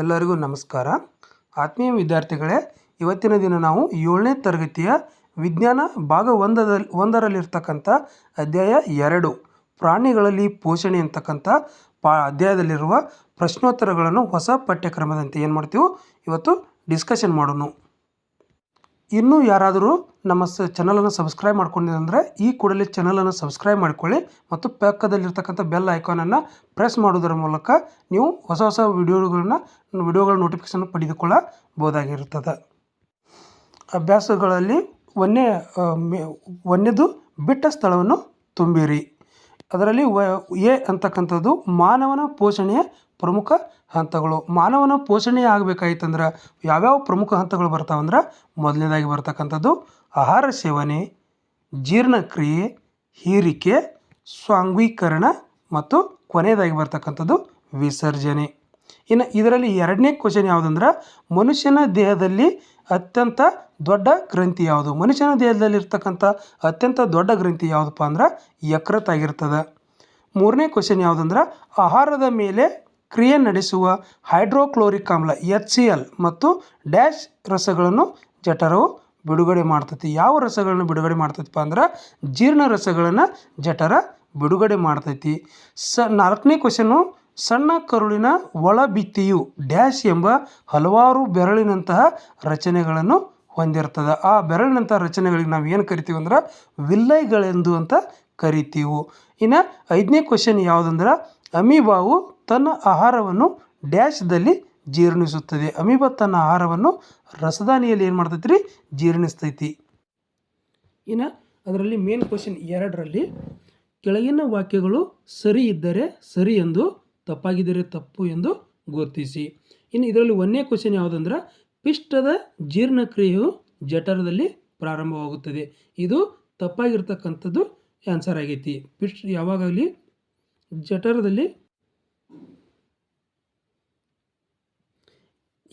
ಎಲ್ಲರಿಗೂ ನಮಸ್ಕಾರ. ಆತ್ಮೀಯ ವಿದ್ಯಾರ್ಥಿಗಳೇ, ಇವತ್ತಿನ ದಿನ ನಾವು ಏಳನೇ ತರಗತಿಯ ವಿಜ್ಞಾನ ಭಾಗ ಒಂದದಲ್ಲಿ ಒಂದರಲ್ಲಿರ್ತಕ್ಕಂಥ ಅಧ್ಯಾಯ ಎರಡು, ಪ್ರಾಣಿಗಳಲ್ಲಿ ಪೋಷಣೆ ಅಂತಕ್ಕಂಥ ಪಾ, ಅಧ್ಯಾಯದಲ್ಲಿರುವ ಪ್ರಶ್ನೋತ್ತರಗಳನ್ನು ಹೊಸ ಪಠ್ಯಕ್ರಮದಂತೆ ಏನು ಮಾಡ್ತೀವಿ, ಇವತ್ತು ಡಿಸ್ಕಷನ್ ಮಾಡೋಣ. ಇನ್ನೂ ಯಾರಾದರೂ ನಮ್ಮ ಸ ಚಾನಲನ್ನು ಸಬ್ಸ್ಕ್ರೈಬ್ ಮಾಡ್ಕೊಂಡಿಲ್ಲ ಅಂದರೆ ಈ ಕೂಡಲೇ ಚಾನಲನ್ನು ಸಬ್ಸ್ಕ್ರೈಬ್ ಮಾಡಿಕೊಳ್ಳಿ ಮತ್ತು ಪಕ್ಕದಲ್ಲಿರ್ತಕ್ಕಂಥ ಬೆಲ್ ಐಕಾನನ್ನು ಪ್ರೆಸ್ ಮಾಡೋದರ ಮೂಲಕ ನೀವು ಹೊಸ ಹೊಸ ವಿಡಿಯೋಗಳನ್ನ ವಿಡಿಯೋಗಳ ನೋಟಿಫಿಕೇಷನ್ ಪಡೆದುಕೊಳ್ಳಬಹುದಾಗಿರುತ್ತದೆ. ಅಭ್ಯಾಸಗಳಲ್ಲಿ ಒಂದೇ ಒಂದೇದು ಬಿಟ್ಟ ಸ್ಥಳವನ್ನು ತುಂಬಿರಿ. ಅದರಲ್ಲಿ ವ, ಎ ಅಂತಕ್ಕಂಥದ್ದು ಮಾನವನ ಪೋಷಣೆಯ ಪ್ರಮುಖ ಹಂತಗಳು. ಮಾನವನ ಪೋಷಣೆ ಆಗಬೇಕಾಯ್ತಂದ್ರೆ ಯಾವ್ಯಾವ ಪ್ರಮುಖ ಹಂತಗಳು ಬರ್ತಾವಂದ್ರೆ ಮೊದಲನೇದಾಗಿ ಬರ್ತಕ್ಕಂಥದ್ದು ಆಹಾರ ಸೇವನೆ, ಜೀರ್ಣಕ್ರಿಯೆ, ಹೀರಿಕೆ, ಸ್ವಾಂಗೀಕರಣ ಮತ್ತು ಕೊನೆಯದಾಗಿ ಬರ್ತಕ್ಕಂಥದ್ದು ವಿಸರ್ಜನೆ. ಇನ್ನು ಇದರಲ್ಲಿ ಎರಡನೇ ಕ್ವಶನ್ ಯಾವುದಂದ್ರೆ ಮನುಷ್ಯನ ದೇಹದಲ್ಲಿ ಅತ್ಯಂತ ದೊಡ್ಡ ಗ್ರಂಥಿ ಯಾವುದು? ಮನುಷ್ಯನ ದೇಹದಲ್ಲಿ ಇರ್ತಕ್ಕಂಥ ಅತ್ಯಂತ ದೊಡ್ಡ ಗ್ರಂಥಿ ಯಾವುದಪ್ಪ ಅಂದ್ರೆ ಯಕೃತ್ ಆಗಿರ್ತದೆ. ಮೂರನೇ ಕ್ವಶನ್ ಯಾವುದಂದ್ರೆ ಆಹಾರದ ಮೇಲೆ ಕ್ರಿಯೆ ನಡೆಸುವ ಹೈಡ್ರೋಕ್ಲೋರಿಕ್ ಆಮ್ಲ ಎಚ್ ಸಿ ಎಲ್ ಮತ್ತು ಡ್ಯಾಶ್ ರಸಗಳನ್ನು ಜಠರವು ಬಿಡುಗಡೆ ಮಾಡ್ತೈತಿ. ಯಾವ ರಸಗಳನ್ನು ಬಿಡುಗಡೆ ಮಾಡ್ತೈತಿಪ್ಪ ಅಂದ್ರೆ ಜೀರ್ಣ ರಸಗಳನ್ನು ಜಠರ ಬಿಡುಗಡೆ ಮಾಡ್ತೈತಿ. ಸ ನಾಲ್ಕನೇ ಕ್ವಶನು ಸಣ್ಣ ಕರುಳಿನ ಒಳಭಿತ್ತಿಯು ಡ್ಯಾಶ್ ಎಂಬ ಹಲವಾರು ಬೆರಳಿನಂತಹ ರಚನೆಗಳನ್ನು ಹೊಂದಿರ್ತದೆ. ಆ ಬೆರಳಿನಂತಹ ರಚನೆಗಳಿಗೆ ನಾವು ಏನು ಕರಿತೀವಿ ಅಂದ್ರೆ ವಿಲ್ಲೈಗಳೆಂದು ಅಂತ ಕರಿತೀವು. ಇನ್ನು ಐದನೇ ಕ್ವಶನ್ ಯಾವುದಂದ್ರೆ ಅಮೀಬಾವು ತನ್ನ ಆಹಾರವನ್ನು ಡ್ಯಾಶ್ದಲ್ಲಿ ಜೀರ್ಣಿಸುತ್ತದೆ. ಅಮೀಬ ತನ್ನ ಆಹಾರವನ್ನು ರಸದಾನಿಯಲ್ಲಿ ಏನು ಮಾಡ್ತೈತಿ ರೀ ಜೀರ್ಣಿಸ್ತೈತಿ. ಇನ್ನು ಅದರಲ್ಲಿ ಮೇನ್ ಕ್ವಶನ್ ಎರಡರಲ್ಲಿ ಕೆಳಗಿನ ವಾಕ್ಯಗಳು ಸರಿ ಇದ್ದರೆ ಸರಿ ಎಂದು, ತಪ್ಪಾಗಿದ್ದರೆ ತಪ್ಪು ಎಂದು ಗುರುತಿಸಿ. ಇನ್ನು ಇದರಲ್ಲಿ ಒಂದನೇ ಕ್ವಶನ್ ಯಾವುದಂದ್ರೆ, ಪಿಷ್ಟದ ಜೀರ್ಣಕ್ರಿಯೆಯು ಜಠರದಲ್ಲಿ ಪ್ರಾರಂಭವಾಗುತ್ತದೆ. ಇದು ತಪ್ಪಾಗಿರ್ತಕ್ಕಂಥದ್ದು ಆನ್ಸರ್ ಆಗೈತಿ. ಪಿಷ್ಟ ಯಾವಾಗಲಿ ಜಠರದಲ್ಲಿ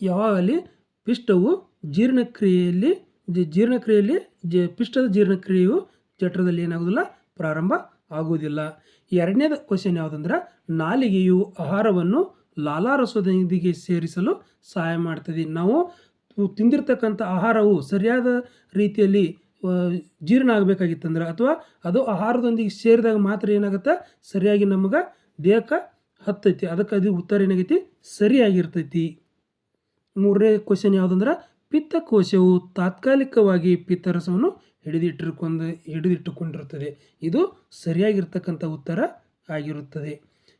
ಯಾವಾಗಲಿ ಪಿಷ್ಟವು ಜೀರ್ಣಕ್ರಿಯೆಯಲ್ಲಿ ಜೀರ್ಣಕ್ರಿಯೆಯಲ್ಲಿ ಜ ಪಿಷ್ಟದ ಜೀರ್ಣಕ್ರಿಯೆಯು ಜಠರದಲ್ಲಿ ಏನಾಗೋದಿಲ್ಲ ಪ್ರಾರಂಭ ಆಗುವುದಿಲ್ಲ. ಎರಡನೇದು ಕ್ವಶನ್ ಯಾವುದಂದ್ರೆ, ನಾಲಿಗೆಯು ಆಹಾರವನ್ನು ಲಾಲಾರಸದೊಂದಿಗೆ ಸೇರಿಸಲು ಸಹಾಯ ಮಾಡ್ತದೆ. ನಾವು ತಿಂದಿರ್ತಕ್ಕಂಥ ಆಹಾರವು ಸರಿಯಾದ ರೀತಿಯಲ್ಲಿ ಜೀರ್ಣ ಆಗಬೇಕಾಗಿತ್ತಂದ್ರೆ ಅಥವಾ ಅದು ಆಹಾರದೊಂದಿಗೆ ಸೇರಿದಾಗ ಮಾತ್ರ ಏನಾಗುತ್ತೆ? ಸರಿಯಾಗಿ ನಮಗೆ ದೇಹಕ್ಕೆ ಹತ್ತೈತಿ. ಅದಕ್ಕೆ ಅದು ಉತ್ತರ ಏನಾಗೈತಿ? ಸರಿಯಾಗಿರ್ತೈತಿ. ಮೂರನೇ ಕ್ವಶನ್ ಯಾವುದಂದ್ರೆ, ಪಿತ್ತಕೋಶವು ತಾತ್ಕಾಲಿಕವಾಗಿ ಪಿತ್ತರಸವನ್ನು ಹಿಡಿದಿಟ್ಟಿರ್ಕೊಂಡು ಹಿಡಿದಿಟ್ಟುಕೊಂಡಿರುತ್ತದೆ ಇದು ಸರಿಯಾಗಿರ್ತಕ್ಕಂಥ ಉತ್ತರ ಆಗಿರುತ್ತದೆ.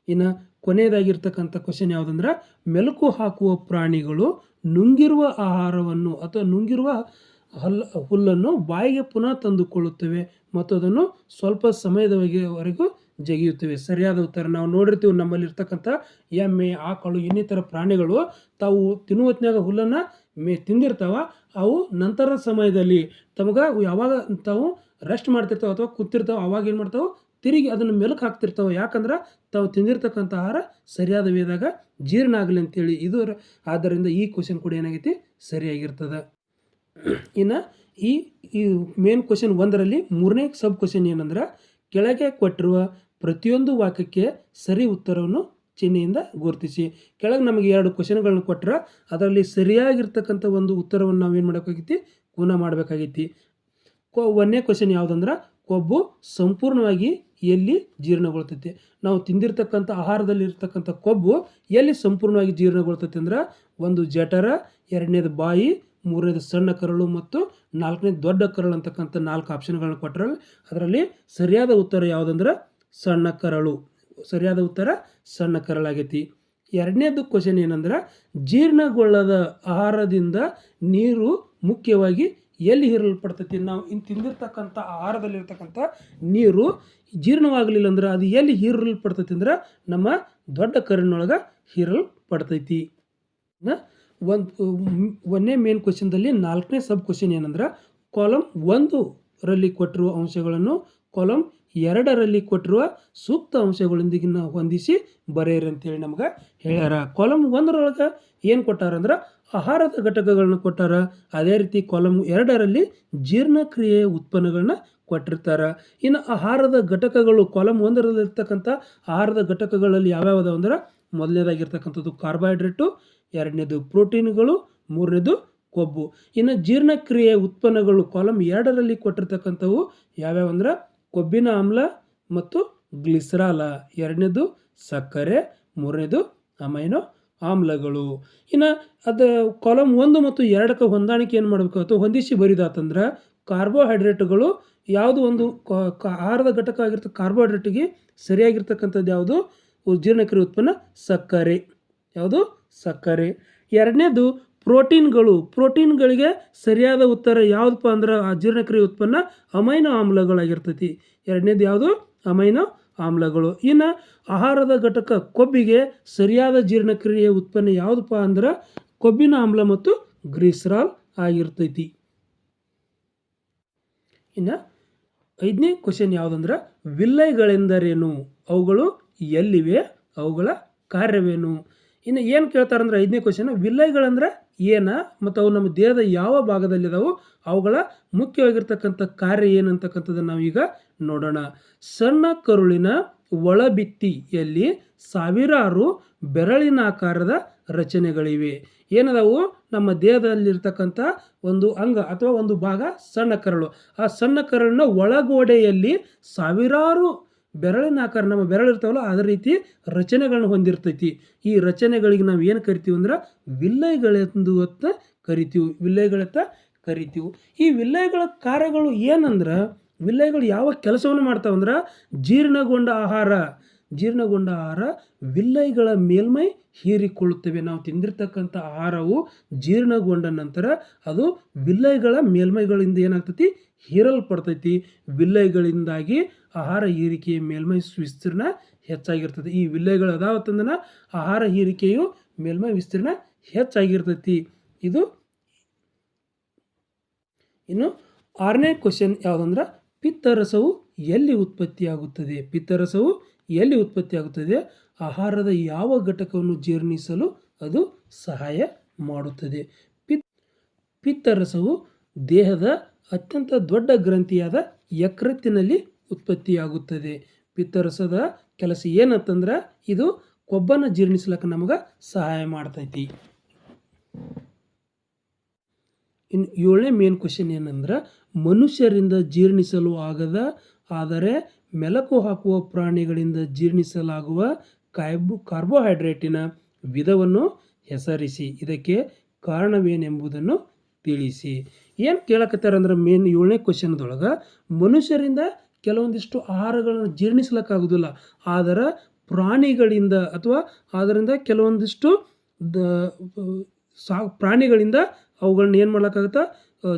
ಇನ್ನು ಕೊನೆಯದಾಗಿರ್ತಕ್ಕಂಥ ಕ್ವಶನ್ ಯಾವುದಂದ್ರೆ, ಮೆಲುಕು ಹಾಕುವ ಪ್ರಾಣಿಗಳು ನುಂಗಿರುವ ಆಹಾರವನ್ನು ಅಥವಾ ನುಂಗಿರುವ ಹಲ್, ಹುಲ್ಲನ್ನು ಬಾಯಿಗೆ ಪುನಃ ತಂದುಕೊಳ್ಳುತ್ತವೆ ಮತ್ತು ಅದನ್ನು ಸ್ವಲ್ಪ ಸಮಯದವರೆಗೂ ಜಗಿಯುತ್ತವೆ. ಸರಿಯಾದ ಉತ್ತರ, ನಾವು ನೋಡಿರ್ತೀವಿ ನಮ್ಮಲ್ಲಿ ಇರ್ತಕ್ಕಂಥ ಎಮ್ಮೆ, ಆಕಳು, ಇನ್ನಿತರ ಪ್ರಾಣಿಗಳು ತಾವು ತಿನ್ನುವ ಹೊತ್ತಿನಾಗ ಹುಲ್ಲನ್ನು ಮೇ, ತಿಂದಿರ್ತಾವ, ಅವು ನಂತರ ಸಮಯದಲ್ಲಿ ತಮಗೆ ಯಾವಾಗ ತಾವು ರೆಸ್ಟ್ ಮಾಡ್ತಿರ್ತಾವೆ ಅಥವಾ ಕೂತಿರ್ತಾವೆ, ಅವಾಗ ಏನು ಮಾಡ್ತಾವೆ? ತಿರುಗಿ ಅದನ್ನು ಮೆಲುಕು ಹಾಕ್ತಿರ್ತಾವೆ. ಯಾಕಂದ್ರೆ ತಾವು ತಿಂದಿರ್ತಕ್ಕಂಥ ಆಹಾರ ಸರಿಯಾದ ವೇದಾಗ ಜೀರ್ಣ ಆಗಲಿ ಅಂತೇಳಿ. ಇದು ಆದ್ದರಿಂದ ಈ ಕ್ವಶನ್ ಕೂಡ ಏನಾಗೈತಿ? ಸರಿಯಾಗಿರ್ತದೆ. ಇನ್ನು ಈ ಈ ಮೇನ್ ಕ್ವಶನ್ ಒಂದರಲ್ಲಿ ಮೂರನೇ ಸಬ್ ಕ್ವಶನ್ ಏನಂದ್ರೆ, ಕೆಳಗೆ ಕೊಟ್ಟಿರುವ ಪ್ರತಿಯೊಂದು ವಾಕ್ಯಕ್ಕೆ ಸರಿ ಉತ್ತರವನ್ನು ಚಿಹ್ನೆಯಿಂದ ಗುರುತಿಸಿ. ಕೆಳಗೆ ನಮಗೆ ಎರಡು ಕ್ವಶನ್ಗಳನ್ನ ಕೊಟ್ಟರೆ ಅದರಲ್ಲಿ ಸರಿಯಾಗಿರ್ತಕ್ಕಂಥ ಒಂದು ಉತ್ತರವನ್ನು ನಾವು ಏನು ಮಾಡಬೇಕಾಗೈತಿ ಗುಣ ಮಾಡಬೇಕಾಗೈತಿ ಕೊ, ಒಂದನೇ ಕ್ವಶನ್ ಯಾವುದಂದ್ರೆ, ಕೊಬ್ಬು ಸಂಪೂರ್ಣವಾಗಿ ಎಲ್ಲಿ ಜೀರ್ಣಗೊಳ್ತೈತಿ? ನಾವು ತಿಂದಿರ್ತಕ್ಕಂಥ ಆಹಾರದಲ್ಲಿ ಇರ್ತಕ್ಕಂಥ ಕೊಬ್ಬು ಎಲ್ಲಿ ಸಂಪೂರ್ಣವಾಗಿ ಜೀರ್ಣಗೊಳ್ತೈತಿ ಅಂದ್ರೆ, ಒಂದು ಜಠರ, ಎರಡನೇದು ಬಾಯಿ ಮೂರನೇದು ಸಣ್ಣ ಕರಳು ಮತ್ತು ನಾಲ್ಕನೇ ದೊಡ್ಡ ಕರಳು ಅಂತಕ್ಕಂಥ ನಾಲ್ಕು ಆಪ್ಷನ್ಗಳನ್ನ ಕೊಟ್ಟರಲ್ಲಿ ಅದರಲ್ಲಿ ಸರಿಯಾದ ಉತ್ತರ ಯಾವುದಂದ್ರೆ ಸಣ್ಣ ಕರಳು. ಸರಿಯಾದ ಉತ್ತರ ಸಣ್ಣ ಕರಳಾಗೈತಿ. ಎರಡನೇದು ಕ್ವಶನ್ ಏನಂದ್ರೆ ಜೀರ್ಣಗೊಳ್ಳದ ಆಹಾರದಿಂದ ನೀರು ಮುಖ್ಯವಾಗಿ ಎಲ್ಲಿ ಹೀರಲ್ಪಡ್ತೈತಿ? ನಾವು ಇನ್ನು ತಿಂದಿರ್ತಕ್ಕಂಥ ಆಹಾರದಲ್ಲಿರ್ತಕ್ಕಂಥ ನೀರು ಜೀರ್ಣವಾಗಲಿಲ್ಲ ಅಂದ್ರೆ ಅದು ಎಲ್ಲಿ ಹೀರಲ್ಪಡ್ತೈತಿ ಅಂದ್ರೆ ನಮ್ಮ ದೊಡ್ಡ ಕರಿನೊಳಗೆ ಹೀರಲ್ಪಡ್ತೈತಿ. ಒಂದು ಒಂದನೇ ಮೇನ್ ಕ್ವಶನ್ದಲ್ಲಿ ನಾಲ್ಕನೇ ಸಬ್ ಕ್ವಶನ್ ಏನಂದ್ರೆ ಕಾಲಮ್ ಒಂದು ರಲ್ಲಿ ಕೊಟ್ಟಿರುವ ಅಂಶಗಳನ್ನು ಕಾಲಮ್ ಎರಡರಲ್ಲಿ ಕೊಟ್ಟಿರುವ ಸೂಕ್ತ ಅಂಶಗಳೊಂದಿಗೆ ನಾವು ಹೊಂದಿಸಿ ಬರೆಯಿರಿ ಅಂತೇಳಿ ನಮ್ಗೆ ಹೇಳ್ಯಾರ. ಕಾಲಮ್ ಒಂದರೊಳಗೆ ಏನು ಕೊಟ್ಟಾರಂದ್ರೆ, ಆಹಾರದ ಘಟಕಗಳನ್ನ ಕೊಟ್ಟಾರ. ಅದೇ ರೀತಿ ಕಾಲಮ್ ಎರಡರಲ್ಲಿ ಜೀರ್ಣಕ್ರಿಯೆಯ ಉತ್ಪನ್ನಗಳನ್ನ ಕೊಟ್ಟಿರ್ತಾರೆ. ಇನ್ನು ಆಹಾರದ ಘಟಕಗಳು ಕಾಲಮ್ ಒಂದರಲ್ಲಿರ್ತಕ್ಕಂಥ ಆಹಾರದ ಘಟಕಗಳಲ್ಲಿ ಯಾವ್ಯಾವ ಅದಾವ ಅಂದ್ರೆ, ಮೊದಲನೇದಾಗಿರ್ತಕ್ಕಂಥದ್ದು ಕಾರ್ಬೋಹೈಡ್ರೇಟು ಎರಡನೇದು ಪ್ರೋಟೀನ್ಗಳು, ಮೂರನೇದು ಕೊಬ್ಬು. ಇನ್ನು ಜೀರ್ಣಕ್ರಿಯೆ ಉತ್ಪನ್ನಗಳು ಕಾಲಮ್ ಎರಡರಲ್ಲಿ ಕೊಟ್ಟಿರ್ತಕ್ಕಂಥವು ಯಾವ್ಯಾವ ಅಂದ್ರೆ ಕೊಬ್ಬಿನ ಆಮ್ಲ ಮತ್ತು ಗ್ಲಿಸರಾಲ. ಎರಡನೇದು ಸಕ್ಕರೆ, ಮೂರನೇದು ಅಮೈನೋ ಆಮ್ಲಗಳು. ಇನ್ನು ಅದು ಕಾಲಮ್ ಒಂದು ಮತ್ತು ಎರಡಕ್ಕೆ ಹೊಂದಾಣಿಕೆ ಏನು ಮಾಡಬೇಕು ಅಥವಾ ಹೊಂದಿಸಿ ಬರಿದಾತಂದ್ರೆ ಕಾರ್ಬೋಹೈಡ್ರೇಟ್ಗಳು ಯಾವುದು ಒಂದು ಆಹಾರದ ಘಟಕ ಆಗಿರ್ತ ಕಾರ್ಬೋಹೈಡ್ರೇಟಿಗೆ ಸರಿಯಾಗಿರ್ತಕ್ಕಂಥದ್ದು ಯಾವುದು? ಜೀರ್ಣಕ್ರಿಯೆ ಉತ್ಪನ್ನ ಸಕ್ಕರೆ. ಯಾವುದು? ಸಕ್ಕರೆ. ಎರಡನೇದು ಪ್ರೋಟೀನ್ಗಳು. ಪ್ರೋಟೀನ್ಗಳಿಗೆ ಸರಿಯಾದ ಉತ್ತರ ಯಾವುದಪ್ಪ ಅಂದ್ರೆ ಆ ಜೀರ್ಣಕ್ರಿಯೆ ಉತ್ಪನ್ನ ಅಮೈನೋ ಆಮ್ಲಗಳಾಗಿರ್ತೈತಿ. ಎರಡನೇದು ಯಾವುದು? ಅಮೈನೋ ಆಮ್ಲಗಳು. ಇನ್ನು ಆಹಾರದ ಘಟಕ ಕೊಬ್ಬಿಗೆ ಸರಿಯಾದ ಜೀರ್ಣಕ್ರಿಯೆ ಉತ್ಪನ್ನ ಯಾವುದಪ್ಪ ಅಂದ್ರೆ ಕೊಬ್ಬಿನ ಆಮ್ಲ ಮತ್ತು ಗ್ರೀಸ್ರಾಲ್ ಆಗಿರ್ತೈತಿ. ಇನ್ನು ಐದನೇ ಕ್ವಶನ್ ಯಾವುದಂದ್ರೆ ವಿಲ್ಲೈಗಳೆಂದರೇನು? ಅವುಗಳು ಎಲ್ಲಿವೆ? ಅವುಗಳ ಕಾರ್ಯವೇನು? ಇನ್ನು ಏನು ಕೇಳ್ತಾರಂದ್ರೆ ಐದನೇ ಕ್ವಶನ್ ವಿಲ್ಲೈಗಳಂದ್ರೆ ಏನ ಮತ್ತು ಅವು ನಮ್ಮ ದೇಹದ ಯಾವ ಭಾಗದಲ್ಲಿದ್ದಾವೆ ಅವುಗಳ ಮುಖ್ಯವಾಗಿರ್ತಕ್ಕಂಥ ಕಾರ್ಯ ಏನಂತಕ್ಕಂಥದ್ದನ್ನು ನಾವೀಗ ನೋಡೋಣ. ಸಣ್ಣ ಕರುಳಿನ ಒಳಬಿತ್ತಿಯಲ್ಲಿ ಸಾವಿರಾರು ಬೆರಳಿನ ಆಕಾರದ ರಚನೆಗಳಿವೆ. ಏನದಾವು? ನಮ್ಮ ದೇಹದಲ್ಲಿರ್ತಕ್ಕಂಥ ಒಂದು ಅಂಗ ಅಥವಾ ಒಂದು ಭಾಗ ಸಣ್ಣ ಕರಳು. ಆ ಸಣ್ಣ ಕರಳಿನ ಒಳಗೋಡೆಯಲ್ಲಿ ಸಾವಿರಾರು ಬೆರಳಿನ ಆಕಾರ ನಮ್ಮ ಬೆರಳು ಇರ್ತಾವಲ್ಲ, ಅದೇ ರೀತಿ ರಚನೆಗಳನ್ನ ಹೊಂದಿರ್ತೈತಿ. ಈ ರಚನೆಗಳಿಗೆ ನಾವು ಏನು ಕರಿತೀವಿ ಅಂದ್ರೆ ವಿಲ್ಲೈಗಳೆಂದು ಅಂತ ಕರಿತೀವಿ ವಿಲ್ಲೈಗಳತ್ತ ಕರಿತೀವಿ. ಈ ವಿಲ್ಲೈಗಳ ಕಾರ್ಯಗಳು ಏನಂದ್ರೆ ವಿಲ್ಲೈಗಳು ಯಾವ ಕೆಲಸವನ್ನು ಮಾಡ್ತಾವಂದ್ರೆ ಜೀರ್ಣಗೊಂಡ ಆಹಾರ. ಜೀರ್ಣಗೊಂಡ ಆಹಾರ ವಿಲ್ಲೈಗಳ ಮೇಲ್ಮೈ ಹೀರಿಕೊಳ್ಳುತ್ತವೆ. ನಾವು ತಿಂದಿರ್ತಕ್ಕಂಥ ಆಹಾರವು ಜೀರ್ಣಗೊಂಡ ನಂತರ ಅದು ವಿಲ್ಲೈಗಳ ಮೇಲ್ಮೈಗಳಿಂದ ಏನಾಗ್ತೈತಿ? ಹೀರಲ್ಪಡ್ತೈತಿ. ವಿಲ್ಲೈಗಳಿಂದಾಗಿ ಆಹಾರ ಹೀರಿಕೆಯ ಮೇಲ್ಮೈ ವಿಸ್ತೀರ್ಣ ಹೆಚ್ಚಾಗಿರ್ತದೆ ಈ ವಿಲ್ಲೈಗಳು ಅದಾವತ್ತಂದನ ಆಹಾರ ಹೀರಿಕೆಯು ಮೇಲ್ಮೈ ವಿಸ್ತೀರ್ಣ ಹೆಚ್ಚಾಗಿರ್ತೈತಿ. ಇದು ಇನ್ನು ಆರನೇ ಕ್ವಶನ್ ಯಾವುದಂದ್ರೆ ಪಿತ್ತರಸವು ಎಲ್ಲಿ ಉತ್ಪತ್ತಿಯಾಗುತ್ತದೆ? ಪಿತ್ತರಸವು ಎಲ್ಲಿ ಉತ್ಪತ್ತಿಯಾಗುತ್ತದೆ? ಆಹಾರದ ಯಾವ ಘಟಕವನ್ನು ಜೀರ್ಣಿಸಲು ಅದು ಸಹಾಯ ಮಾಡುತ್ತದೆ? ಪಿತ್ ಪಿತ್ತರಸವು ದೇಹದ ಅತ್ಯಂತ ದೊಡ್ಡ ಗ್ರಂಥಿಯಾದ ಯಕೃತ್ತಿನಲ್ಲಿ ಉತ್ಪತ್ತಿಯಾಗುತ್ತದೆ. ಪಿತ್ತರಸದ ಕೆಲಸ ಏನಂತಂದ್ರೆ ಇದು ಕೊಬ್ಬನ್ನು ಜೀರ್ಣಿಸ್ಲಿಕ್ಕೆ ನಮಗೆ ಸಹಾಯ ಮಾಡ್ತೈತಿ. ಇನ್ನು ಏಳನೇ ಮೇನ್ ಕ್ವಶನ್ ಏನಂದ್ರೆ, ಮನುಷ್ಯರಿಂದ ಜೀರ್ಣಿಸಲು ಆಗದ, ಆದರೆ ಮೆಲಕು ಹಾಕುವ ಪ್ರಾಣಿಗಳಿಂದ ಜೀರ್ಣಿಸಲಾಗುವ ಕಾಯ್ಬು, ಕಾರ್ಬೋಹೈಡ್ರೇಟಿನ ವಿಧವನ್ನು ಹೆಸರಿಸಿ. ಇದಕ್ಕೆ ಕಾರಣವೇನೆಂಬುದನ್ನು ತಿಳಿಸಿ. ಏನು ಕೇಳಕತ್ತಾರ ಅಂದ್ರೆ ಮೇನ್ ಏಳನೇ ಕ್ವಶನ್ದೊಳಗೆ ಮನುಷ್ಯರಿಂದ ಕೆಲವೊಂದಿಷ್ಟು ಆಹಾರಗಳನ್ನು ಜೀರ್ಣಿಸಲಿಕ್ಕಾಗೋದಿಲ್ಲ ಆದರೆ ಪ್ರಾಣಿಗಳಿಂದ ಅಥವಾ ಆದ್ದರಿಂದ ಕೆಲವೊಂದಿಷ್ಟು ದ, ಸಾ, ಪ್ರಾಣಿಗಳಿಂದ ಅವುಗಳನ್ನ ಏನು ಮಾಡ್ಲಿಕ್ಕಾಗತ್ತೆ?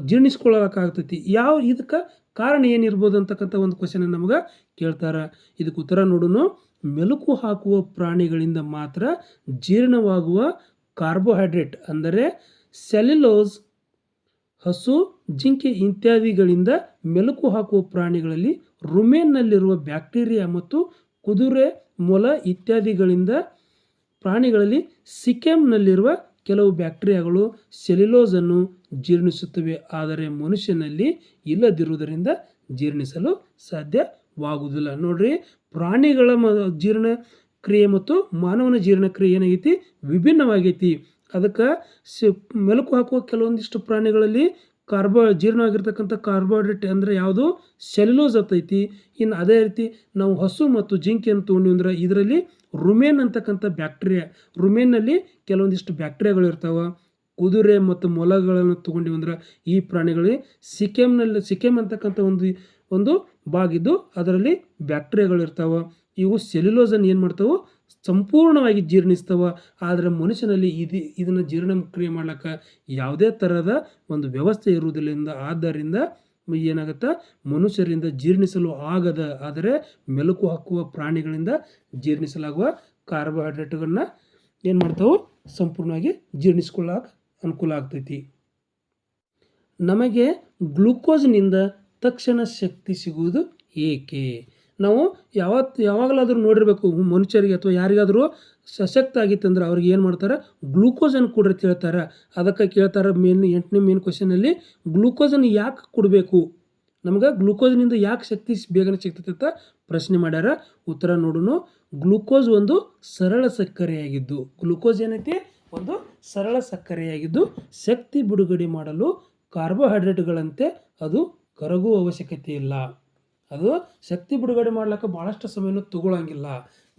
ಜೀರ್ಣಿಸ್ಕೊಳ್ಳೋಕ್ಕಾಗ್ತೈತಿ ಯಾವ ಇದಕ್ಕೆ ಕಾರಣ ಏನಿರ್ಬೋದು ಅಂತಕ್ಕಂಥ ಒಂದು ಕ್ವಶನ್ ನಮಗೆ ಕೇಳ್ತಾರೆ. ಇದಕ್ಕೆ ಉತ್ತರ ನೋಡೋಣ ಮೆಲುಕು ಹಾಕುವ ಪ್ರಾಣಿಗಳಿಂದ ಮಾತ್ರ ಜೀರ್ಣವಾಗುವ ಕಾರ್ಬೋಹೈಡ್ರೇಟ್ ಅಂದರೆ ಸೆಲ್ಯುಲೋಸ್, ಹಸು, ಜಿಂಕೆ ಇತ್ಯಾದಿಗಳಿಂದ ಮೆಲುಕು ಹಾಕುವ ಪ್ರಾಣಿಗಳಲ್ಲಿ ರುಮೇನ್ನಲ್ಲಿರುವ ಬ್ಯಾಕ್ಟೀರಿಯಾ ಮತ್ತು ಕುದುರೆ, ಮೊಲ ಇತ್ಯಾದಿಗಳಿಂದ ಪ್ರಾಣಿಗಳಲ್ಲಿ ಸಿಕೆಮ್ನಲ್ಲಿರುವ ಕೆಲವು ಬ್ಯಾಕ್ಟೀರಿಯಾಗಳು ಸೆಲ್ಯುಲೋಸನ್ನು ಜೀರ್ಣಿಸುತ್ತವೆ. ಆದರೆ ಮನುಷ್ಯನಲ್ಲಿ ಇಲ್ಲದಿರುವುದರಿಂದ ಜೀರ್ಣಿಸಲು ಸಾಧ್ಯವಾಗುವುದಿಲ್ಲ. ನೋಡ್ರಿ, ಪ್ರಾಣಿಗಳ ಮ, ಜೀರ್ಣ ಕ್ರಿಯೆ ಮತ್ತು ಮಾನವನ ಜೀರ್ಣಕ್ರಿಯೆ ಏನಾಗೈತಿ ವಿಭಿನ್ನವಾಗೈತಿ. ಅದಕ್ಕೆ ಸಿ, ಮೆಲುಕು ಹಾಕುವ ಕೆಲವೊಂದಿಷ್ಟು ಪ್ರಾಣಿಗಳಲ್ಲಿ ಕಾರ್ಬೋ, ಜೀರ್ಣವಾಗಿರ್ತಕ್ಕಂಥ ಕಾರ್ಬೋಹೈಡ್ರೇಟ್ ಅಂದರೆ ಯಾವುದು? ಸೆಲ್ಯುಲೋಸ್ ಅತೈತಿ. ಇನ್ನು ಅದೇ ರೀತಿ ನಾವು ಹಸು ಮತ್ತು ಜಿಂಕೆಯನ್ನು ತೊಗೊಂಡ್ವಿ ಅಂದ್ರೆ ಇದರಲ್ಲಿ ರುಮೇನ್ ಅಂತಕ್ಕಂಥ ಬ್ಯಾಕ್ಟೀರಿಯಾ. ರುಮೇನ್ನಲ್ಲಿ ಕೆಲವೊಂದಿಷ್ಟು ಬ್ಯಾಕ್ಟೀರಿಯಾಗಳು ಇರ್ತಾವೆ. ಕುದುರೆ ಮತ್ತು ಮೊಲಗಳನ್ನು ತೊಗೊಂಡಿವಿ ಅಂದ್ರೆ ಈ ಪ್ರಾಣಿಗಳಲ್ಲಿ ಸಿಕೆಮ್ನಲ್ಲಿ ಸಿಕೆಮ್ ಅಂತಕ್ಕಂಥ ಒಂದು ಒಂದು ಬಾಗಿದ್ದು ಅದರಲ್ಲಿ ಬ್ಯಾಕ್ಟೀರಿಯಾಗಳು ಇರ್ತಾವೆ. ಇವು ಸೆಲ್ಯುಲೋಸನ್ನು ಏನು ಮಾಡ್ತಾವೆ? ಸಂಪೂರ್ಣವಾಗಿ ಜೀರ್ಣಿಸ್ತವ, ಆದರೆ ಮನುಷ್ಯನಲ್ಲಿ ಇದು, ಇದನ್ನು ಜೀರ್ಣ ಕ್ರಿಯೆ ಮಾಡ್ಲಿಕ್ಕೆ ಯಾವುದೇ ಥರದ ಒಂದು ವ್ಯವಸ್ಥೆ ಇರುವುದರಿಂದ ಆದ್ದರಿಂದ ಏನಾಗುತ್ತೆ? ಮನುಷ್ಯರಿಂದ ಜೀರ್ಣಿಸಲು ಆಗದ, ಆದರೆ ಮೆಲುಕು ಹಾಕುವ ಪ್ರಾಣಿಗಳಿಂದ ಜೀರ್ಣಿಸಲಾಗುವ ಕಾರ್ಬೋಹೈಡ್ರೇಟ್ಗಳನ್ನ ಏನು ಮಾಡ್ತಾವೆ? ಸಂಪೂರ್ಣವಾಗಿ ಜೀರ್ಣಿಸ್ಕೊಳ್ಳೋಕೆ ಅನುಕೂಲ ಆಗ್ತೈತಿ. ನಮಗೆ ಗ್ಲುಕೋಸ್ನಿಂದ ತಕ್ಷಣ ಶಕ್ತಿ ಸಿಗುವುದು ಏಕೆ? ನಾವು ಯಾವತ್ತು ಯಾವಾಗಲಾದರೂ ನೋಡಿರಬೇಕು ಮನುಷ್ಯರಿಗೆ ಅಥವಾ ಯಾರಿಗಾದರೂ ಸಶಕ್ತ ಆಗಿತ್ತಂದ್ರೆ ಅವ್ರಿಗೆ ಏನು ಮಾಡ್ತಾರೆ? ಗ್ಲೂಕೋಸನ್ನು ಕೊಡ್ರಿ ಹೇಳ್ತಾರೆ. ಅದಕ್ಕೆ ಕೇಳ್ತಾರೆ ಮೇನ್ ಎಂಟನೇ ಮೇನ್ ಕ್ವಶನಲ್ಲಿ ಗ್ಲೂಕೋಸನ್ನು ಯಾಕೆ ಕೊಡಬೇಕು? ನಮ್ಗೆ ಗ್ಲೂಕೋಸ್ನಿಂದ ಯಾಕೆ ಶಕ್ತಿ ಬೇಗನೆ ಸಿಗ್ತೈತೆ ಅಂತ ಪ್ರಶ್ನೆ ಮಾಡ್ಯಾರ. ಉತ್ತರ ನೋಡೋಣ ಗ್ಲೂಕೋಸ್ ಒಂದು ಸರಳ ಸಕ್ಕರೆಯಾಗಿದ್ದು. ಗ್ಲೂಕೋಸ್ ಏನೈತಿ? ಒಂದು ಸರಳ ಸಕ್ಕರೆಯಾಗಿದ್ದು. ಶಕ್ತಿ ಬಿಡುಗಡೆ ಮಾಡಲು ಕಾರ್ಬೋಹೈಡ್ರೇಟ್ಗಳಂತೆ ಅದು ಕರಗುವ ಅವಶ್ಯಕತೆ ಇಲ್ಲ. ಅದು ಶಕ್ತಿ ಬಿಡುಗಡೆ ಮಾಡ್ಲಿಕ್ಕೆ ಭಾಳಷ್ಟು ಸಮಯನೂ ತಗೊಳ್ಳಂಗಿಲ್ಲ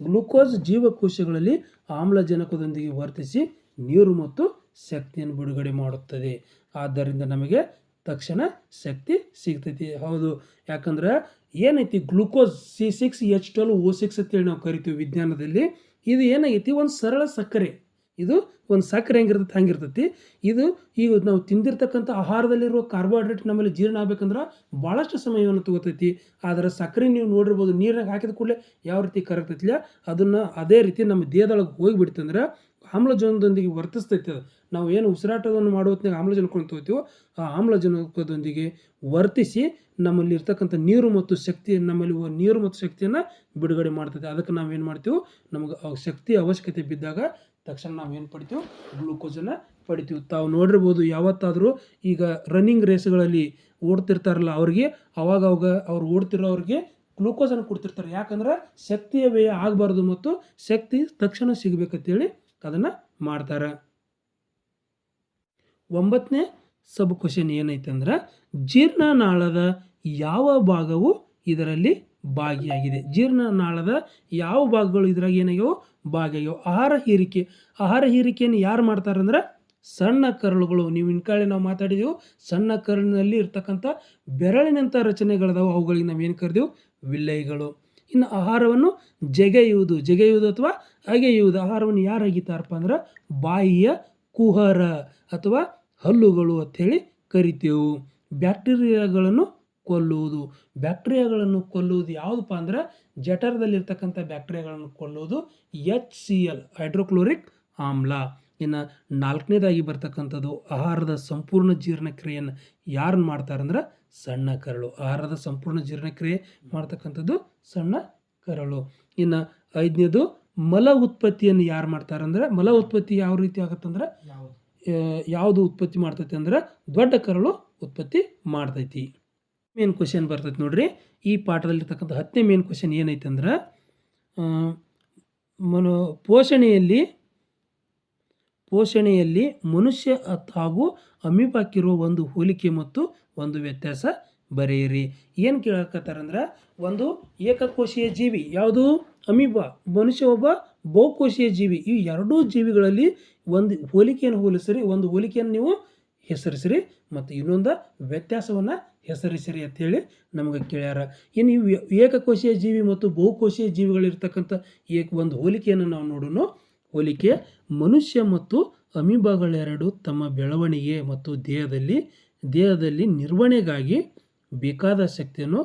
ಗ್ಲೂಕೋಸ್ ಜೀವಕೋಶಗಳಲ್ಲಿ ಆಮ್ಲಜನಕದೊಂದಿಗೆ ವರ್ತಿಸಿ ನೀರು ಮತ್ತು ಶಕ್ತಿಯನ್ನು ಬಿಡುಗಡೆ ಮಾಡುತ್ತದೆ. ಆದ್ದರಿಂದ ನಮಗೆ ತಕ್ಷಣ ಶಕ್ತಿ ಸಿಗ್ತೈತಿ. ಹೌದು. ಯಾಕಂದ್ರೆ ಏನೈತಿ glucose C six H twelve O six ಅಂತೇಳಿ ನಾವು ಕರಿತೀವಿ ವಿಜ್ಞಾನದಲ್ಲಿ, ಇದು ಏನಾಗೈತಿ ಒಂದು ಸರಳ ಸಕ್ಕರೆ. ಇದು ಒಂದು ಸಕ್ಕರೆ ಹೆಂಗಿರ್ತೈತೆ ಹಂಗಿರ್ತೈತಿ ಇದು ಈಗ ನಾವು ತಿಂದಿರ್ತಕ್ಕಂಥ ಆಹಾರದಲ್ಲಿರುವ ಕಾರ್ಬೋಹೈಡ್ರೇಟ್ ನಮ್ಮಲ್ಲಿ ಜೀರ್ಣ ಆಗ್ಬೇಕಂದ್ರೆ ಭಾಳಷ್ಟು ಸಮಯವನ್ನು ತಗೋತೈತಿ. ಆದರೆ ಸಕ್ಕರೆ ನೀವು ನೋಡಿರ್ಬೋದು, ನೀರಿನಾಗ ಹಾಕಿದ ಕೂಡಲೇ ಯಾವ ರೀತಿ ಕರಗ್ತೈತಿಲ್ಲ. ಅದನ್ನು ಅದೇ ರೀತಿ ನಮ್ಮ ದೇಹದೊಳಗೆ ಹೋಗಿಬಿಡ್ತಂದ್ರೆ ಆಮ್ಲಜನಕದೊಂದಿಗೆ ವರ್ತಿಸ್ತೈತೆ ಅದು. ನಾವು ಏನು ಉಸಿರಾಟವನ್ನು ಮಾಡೋ ಹೊತ್ತಿನಾಗ ಆಮ್ಲಜನಕವನ್ನು ತಗೋತೀವೋ ಆ ಆಮ್ಲಜನಕದೊಂದಿಗೆ ವರ್ತಿಸಿ ನಮ್ಮಲ್ಲಿ ಇರ್ತಕ್ಕಂಥ ನೀರು ಮತ್ತು ಶಕ್ತಿ, ನಮ್ಮಲ್ಲಿ ನೀರು ಮತ್ತು ಶಕ್ತಿಯನ್ನು ಬಿಡುಗಡೆ ಮಾಡ್ತೈತೆ. ಅದಕ್ಕೆ ನಾವು ಏನು ಮಾಡ್ತೀವಿ, ನಮಗೆ ಶಕ್ತಿ ಅವಶ್ಯಕತೆ ಬಿದ್ದಾಗ ತಕ್ಷಣ ನಾವು ಏನು ಪಡಿತೀವಿ ಗ್ಲೂಕೋಸನ್ನು ಪಡಿತೀವಿ. ತಾವು ನೋಡಿರ್ಬೋದು ಯಾವತ್ತಾದರೂ ಈಗ ರನ್ನಿಂಗ್ ರೇಸ್ಗಳಲ್ಲಿ ಓಡ್ತಿರ್ತಾರಲ್ಲ ಅವ್ರಿಗೆ, ಅವಾಗ ಅವಾಗ ಅವ್ರು ಓಡ್ತಿರೋರಿಗೆ ಗ್ಲೂಕೋಸನ್ನು ಕೊಡ್ತಿರ್ತಾರೆ. ಯಾಕಂದ್ರೆ ಶಕ್ತಿಯ ವ್ಯಯ ಆಗಬಾರ್ದು ಮತ್ತು ಶಕ್ತಿ ತಕ್ಷಣ ಸಿಗಬೇಕಂತೇಳಿ ಅದನ್ನು ಮಾಡ್ತಾರೆ. ಒಂಬತ್ತನೇ ಸಬ್ ಕ್ವಶನ್ ಏನೈತೆ ಅಂದ್ರೆ, ಜೀರ್ಣನಾಳದ ಯಾವ ಭಾಗವು ಇದರಲ್ಲಿ ಭಾಗಿಯಾಗಿದೆ? ಜೀರ್ಣನಾಳದ ಯಾವ ಭಾಗಗಳು ಇದ್ರಾಗ ಏನಾಗ್ಯಾವ? ಭಾಗಿಯಾಗ್ಯಾವ ಆಹಾರ ಹೀರಿಕೆ. ಆಹಾರ ಹೀರಿಕೆಯನ್ನು ಯಾರು ಮಾಡ್ತಾರೆ ಅಂದ್ರೆ ಸಣ್ಣ ಕರಳುಗಳು. ನೀವು ಇನ್ಕಾಳೆ ನಾವು ಮಾತಾಡಿದೆವು, ಸಣ್ಣ ಕರಳಿನಲ್ಲಿ ಇರ್ತಕ್ಕಂಥ ಬೆರಳಿನಂಥ ರಚನೆಗಳದಾವು. ಅವುಗಳಿಗೆ ನಾವು ಏನು ಕರೆದೆವು? ವಿಲ್ಲೈಗಳು. ಇನ್ನು ಆಹಾರವನ್ನು ಜಗೆಯುವುದು. ಜಗೆಯುವುದು ಅಥವಾ ಅಗೆಯುವುದು. ಆಹಾರವನ್ನು ಯಾರು ಅಗಿತಾರಪ್ಪ ಅಂದ್ರೆ ಬಾಯಿಯ ಕುಹರ ಅಥವಾ ಹಲ್ಲುಗಳು ಅಂಥೇಳಿ ಕರಿತೇವೆ. ಬ್ಯಾಕ್ಟೀರಿಯಾಗಳನ್ನು ಕೊಲ್ಲುವುದು. ಬ್ಯಾಕ್ಟೀರಿಯಾಗಳನ್ನು ಕೊಲ್ಲುವುದು ಯಾವುದಪ್ಪ ಅಂದ್ರೆ ಜಠರದಲ್ಲಿರ್ತಕ್ಕಂಥ ಬ್ಯಾಕ್ಟೀರಿಯಾಗಳನ್ನು ಕೊಲ್ಲುವುದು ಎಚ್ ಸಿ ಎಲ್ ಹೈಡ್ರೋಕ್ಲೋರಿಕ್ ಆಮ್ಲ. ಇನ್ನು ನಾಲ್ಕನೇದಾಗಿ ಬರ್ತಕ್ಕಂಥದ್ದು ಆಹಾರದ ಸಂಪೂರ್ಣ ಜೀರ್ಣಕ್ರಿಯೆಯನ್ನು ಯಾರನ್ನು ಮಾಡ್ತಾರಂದ್ರೆ ಸಣ್ಣ ಕರಳು. ಆಹಾರದ ಸಂಪೂರ್ಣ ಜೀರ್ಣಕ್ರಿಯೆ ಮಾಡ್ತಕ್ಕಂಥದ್ದು ಸಣ್ಣ ಕರಳು. ಇನ್ನು ಐದನೇದು ಮಲ ಉತ್ಪತ್ತಿಯನ್ನು ಯಾರು ಮಾಡ್ತಾರೆ ಮಾಡ್ತಾರಂದ್ರೆ ಮಲ ಉತ್ಪತ್ತಿ ಯಾವ ರೀತಿ ಆಗುತ್ತಂದ್ರೆ ಯಾವುದು ಉತ್ಪತ್ತಿ ಮಾಡ್ತೈತಿ ಅಂದ್ರೆ ದೊಡ್ಡ ಕರಳು ಉತ್ಪತ್ತಿ ಮಾಡ್ತೈತಿ. ಮೇನ್ ಕ್ವಶನ್ ಬರ್ತೈತೆ ನೋಡ್ರಿ. ಈ ಪಾಠದಲ್ಲಿರ್ತಕ್ಕಂಥ ಹತ್ತನೇ ಮೇನ್ ಕ್ವಶನ್ ಏನೈತೆ ಅಂದ್ರೆ ಆ, ಮನು ಪೋಷಣೆಯಲ್ಲಿ ಪೋಷಣೆಯಲ್ಲಿ ಮನುಷ್ಯ ಹಾಗೂ ಅಮೀಬಾಕಿರುವ ಒಂದು ಹೋಲಿಕೆ ಮತ್ತು ಒಂದು ವ್ಯತ್ಯಾಸ ಬರೆಯಿರಿ. ಏನು ಕೇಳಕತ್ತಾರಂದ್ರೆ ಒಂದು ಏಕಕೋಶೀಯ ಜೀವಿ ಯಾವುದು? ಅಮೀಬಾ. ಮನುಷ್ಯ ಒಬ್ಬ ಬಹುಕೋಶೀಯ ಜೀವಿ. ಈ ಎರಡೂ ಜೀವಿಗಳಲ್ಲಿ ಒಂದು ಹೋಲಿಕೆಯನ್ನು ಹೋಲಿಸಿರಿ ಒಂದು ಹೋಲಿಕೆಯನ್ನು ನೀವು ಹೆಸರಿಸಿರಿ ಮತ್ತು ಇನ್ನೊಂದು ವ್ಯತ್ಯಾಸವನ್ನು ಹೆಸರಿಸಿರಿ ಅಂತೇಳಿ ನಮಗೆ ಕೇಳ್ಯಾರ. ಇನ್ನು ಇವು ಏಕಕೋಶೀಯ ಜೀವಿ ಮತ್ತು ಬಹುಕೋಶೀಯ ಜೀವಿಗಳಿರ್ತಕ್ಕಂಥ ಏಕ ಒಂದು ಹೋಲಿಕೆಯನ್ನು ನಾವು ನೋಡೋಣ ಹೋಲಿಕೆ ಮನುಷ್ಯ ಮತ್ತು ಅಮಿಬಗಳೆರಡು ತಮ್ಮ ಬೆಳವಣಿಗೆ ಮತ್ತು ದೇಹದಲ್ಲಿ ದೇಹದಲ್ಲಿ ನಿರ್ವಹಣೆಗಾಗಿ ಬೇಕಾದ ಶಕ್ತಿಯನ್ನು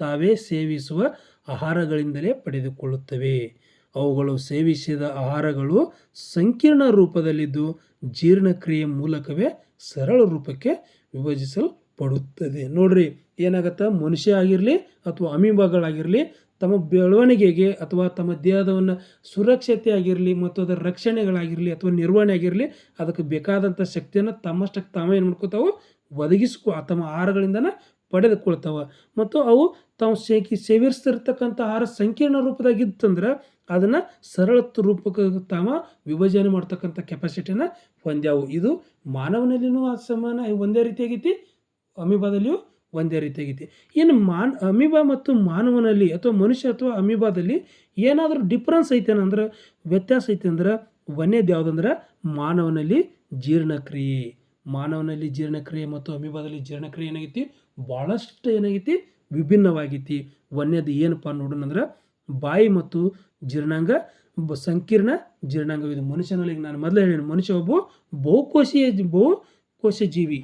ತಾವೇ ಸೇವಿಸುವ ಆಹಾರಗಳಿಂದಲೇ ಪಡೆದುಕೊಳ್ಳುತ್ತವೆ. ಅವುಗಳು ಸೇವಿಸಿದ ಆಹಾರಗಳು ಸಂಕೀರ್ಣ ರೂಪದಲ್ಲಿದ್ದು ಜೀರ್ಣಕ್ರಿಯೆ ಮೂಲಕವೇ ಸರಳ ರೂಪಕ್ಕೆ ವಿಭಜಿಸಲ್ಪಡುತ್ತದೆ. ನೋಡ್ರಿ, ಏನಾಗತ್ತ? ಮನುಷ್ಯ ಆಗಿರಲಿ ಅಥವಾ ಅಮೀಬಾಗಳಾಗಿರಲಿ, ತಮ್ಮ ಬೆಳವಣಿಗೆಗೆ ಅಥವಾ ತಮ್ಮ ದೇಹದವನ್ನು ಸುರಕ್ಷತೆ ಆಗಿರಲಿ ಮತ್ತು ಅದರ ರಕ್ಷಣೆಗಳಾಗಿರಲಿ ಅಥವಾ ನಿರ್ವಹಣೆ ಆಗಿರಲಿ, ಅದಕ್ಕೆ ಬೇಕಾದಂಥ ಶಕ್ತಿಯನ್ನು ತಮ್ಮಷ್ಟಕ್ಕೆ ತಾವೇ ಏನು ಮಾಡ್ಕೋತಾವೆ? ಒದಗಿಸ್ಕೊ ತಮ್ಮ ಆಹಾರಗಳಿಂದನೇ ಪಡೆದುಕೊಳ್ತಾವೆ. ಮತ್ತು ಅವು ತಾವು ಸೇಕಿ ಸೇವಿಸ್ತಿರ್ತಕ್ಕಂಥ ಆಹಾರ ಸಂಕೀರ್ಣ ರೂಪದಾಗಿತ್ತಂದ್ರೆ ಅದನ್ನು ಸರಳ ರೂಪಕ್ಕೆ ತಮ್ಮ ವಿಭಜನೆ ಮಾಡ್ತಕ್ಕಂಥ ಕೆಪಾಸಿಟಿನ ಹೊಂದ್ಯಾವು. ಇದು ಮಾನವನಲ್ಲಿನೂ ಸಮಾನ ಒಂದೇ ರೀತಿಯಾಗೈತಿ, ಅಮೀಬಾದಲ್ಲಿಯೂ ಒಂದೇ ರೀತಿಯಾಗೈತಿ. ಏನು ಮಾನ್, ಅಮೀಬಾ ಮತ್ತು ಮಾನವನಲ್ಲಿ ಅಥವಾ ಮನುಷ್ಯ ಅಥವಾ ಅಮೀಬಾದಲ್ಲಿ ಏನಾದರೂ ಡಿಫ್ರೆನ್ಸ್ ಐತೇನಂದ್ರೆ ವ್ಯತ್ಯಾಸ ಐತೆ ಅಂದ್ರೆ, ಒಂದೇದು ಯಾವುದಂದ್ರೆ, ಮಾನವನಲ್ಲಿ ಜೀರ್ಣಕ್ರಿಯೆ. ಮಾನವನಲ್ಲಿ ಜೀರ್ಣಕ್ರಿಯೆ ಮತ್ತು ಅಮೀಬಾದಲ್ಲಿ ಜೀರ್ಣಕ್ರಿಯೆ ಏನಾಗೈತಿ? ಭಾಳಷ್ಟು ಏನಾಗೈತಿ? ವಿಭಿನ್ನವಾಗೈತಿ. ಒಂದೇದು ಏನಪ್ಪ ನೋಡೋಣ ಅಂದ್ರೆ ಬಾಯಿ ಮತ್ತು ಜೀರ್ಣಾಂಗ ಸಂಕೀರ್ಣ ಸಂಕೀರ್ಣ ಜೀರ್ಣಾಂಗವಿದೆ ಮನುಷ್ಯನಲ್ಲಿ ನಾನು ಮೊದಲೇ ಹೇಳಿ ಮನುಷ್ಯ ಒಬ್ಬ ಬಹುಕೋಶೀಯ ಬಹುಕೋಶ ಜೀವಿ.